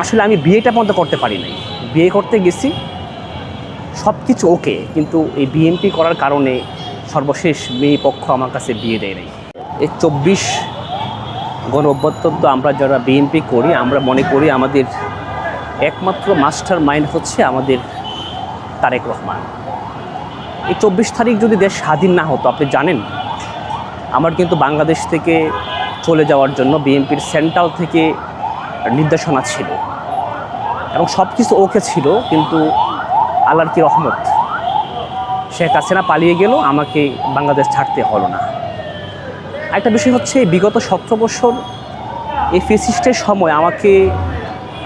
আসলে আমি বিয়েটা পর্যন্ত করতে পারি নাই। বিয়ে করতে গেছি সব কিছু ওকে কিন্তু এই বিএনপি করার কারণে সর্বশেষ মেয়ে পক্ষ আমার কাছে বিয়ে দেয় নাই। এই চব্বিশ গণ অভ্যর্থন্ত আমরা যারা বিএনপি করি, আমরা মনে করি আমাদের একমাত্র মাস্টার মাইন্ড হচ্ছে আমাদের তারেক রহমান। এই চব্বিশ তারিখ যদি দেশ স্বাধীন না হতো, আপনি জানেন? আমার কিন্তু বাংলাদেশ থেকে চলে যাওয়ার জন্য বিএনপির সেন্ট্রাল থেকে নির্দেশনা ছিল। এবং সব কিছু ওকে ছিল, কিন্তু আল্লাহর কি রহমত? শেখ হাসিনা পালিয়ে গেল, আমাকে বাংলাদেশ ছাড়তে হলো না। একটা বিষয় হচ্ছে, বিগত সতেরো বছর এই ফেসিস্টের সময় আমাকে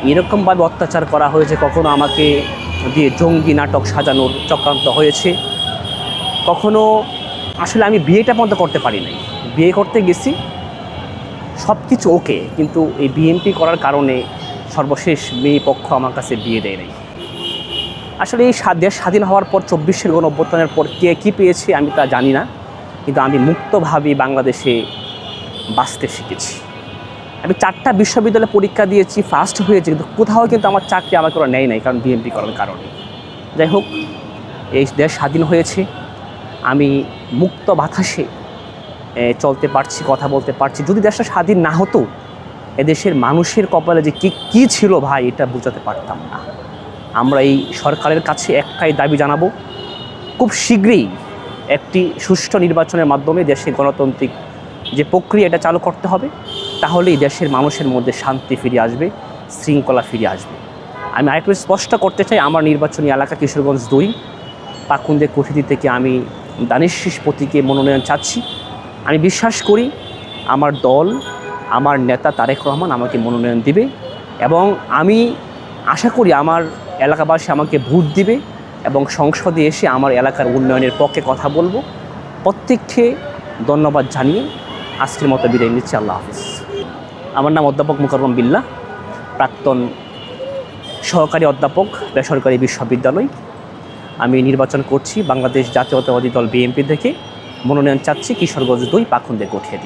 এরকমভাবে অত্যাচার করা হয়েছে, কখনো আমাকে দিয়ে জঙ্গি নাটক সাজানোর চক্রান্ত হয়েছে। কখনো আসলে আমি বিয়েটা পর্যন্ত করতে পারি নাই। বিয়ে করতে গেছি সব কিছু ওকে, কিন্তু এই বিএনপি করার কারণে সর্বশেষ মেয়ে পক্ষ আমার কাছে বিয়ে দেয় নাই। আসলে এই দেশ স্বাধীন হওয়ার পর চব্বিশের গণ অভ্যুত্থানের পর কে কী পেয়েছে আমি তা জানি না, কিন্তু আমি মুক্তভাবে বাংলাদেশে বাঁচতে শিখেছি। আমি চারটা বিশ্ববিদ্যালয়ে পরীক্ষা দিয়েছি ফার্স্ট হয়েছে, কিন্তু কোথাও কিন্তু আমার চাকরি আমাকে ওরা নেয় নাই কারণ বিএনপি করার কারণে। যাই হোক, এই দেশ স্বাধীন হয়েছে, আমি মুক্ত বাতাসে চলতে পারছি, কথা বলতে পারছি। যদি দেশটা স্বাধীন না হতো, এদেশের মানুষের কপালে যে কী কী ছিল ভাই, এটা বোঝাতে পারতাম না। আমরা এই সরকারের কাছে একটাই দাবি জানাব, খুব শীঘ্রই একটি সুষ্ঠু নির্বাচনের মাধ্যমে দেশে গণতান্ত্রিক যে প্রক্রিয়া এটা চালু করতে হবে, তাহলেই দেশের মানুষের মধ্যে শান্তি ফিরে আসবে, শৃঙ্খলা ফিরে আসবে। আমি আরেকটু স্পষ্ট করতে চাই, আমার নির্বাচনী এলাকা কিশোরগঞ্জ দুই, পাকুন্দে কুঠিতি থেকে আমি দানিশিস প্রতীকে মনোনয়ন চাচ্ছি। আমি বিশ্বাস করি আমার দল, আমার নেতা তারেক রহমান আমাকে মনোনয়ন দিবে এবং আমি আশা করি আমার এলাকাবাসী আমাকে ভোট দিবে এবং সংসদে এসে আমার এলাকার উন্নয়নের পক্ষে কথা বলব। প্রত্যেককে ধন্যবাদ জানিয়ে আজকের মতো বিদায় নিচ্ছি। আল্লাহ হাফিজ। আমার নাম অধ্যাপক মুকাররম বিল্লা প্রাক্তন সহকারী অধ্যাপক বেসরকারি বিশ্ববিদ্যালয়। আমি নির্বাচন করছি বাংলাদেশ জাতীয়তাবাদী দল বিএনপি থেকে। মনোনয়ন চাচ্ছি কিশোরগঞ্জ দুই পাখুন্দে গঠিয়ে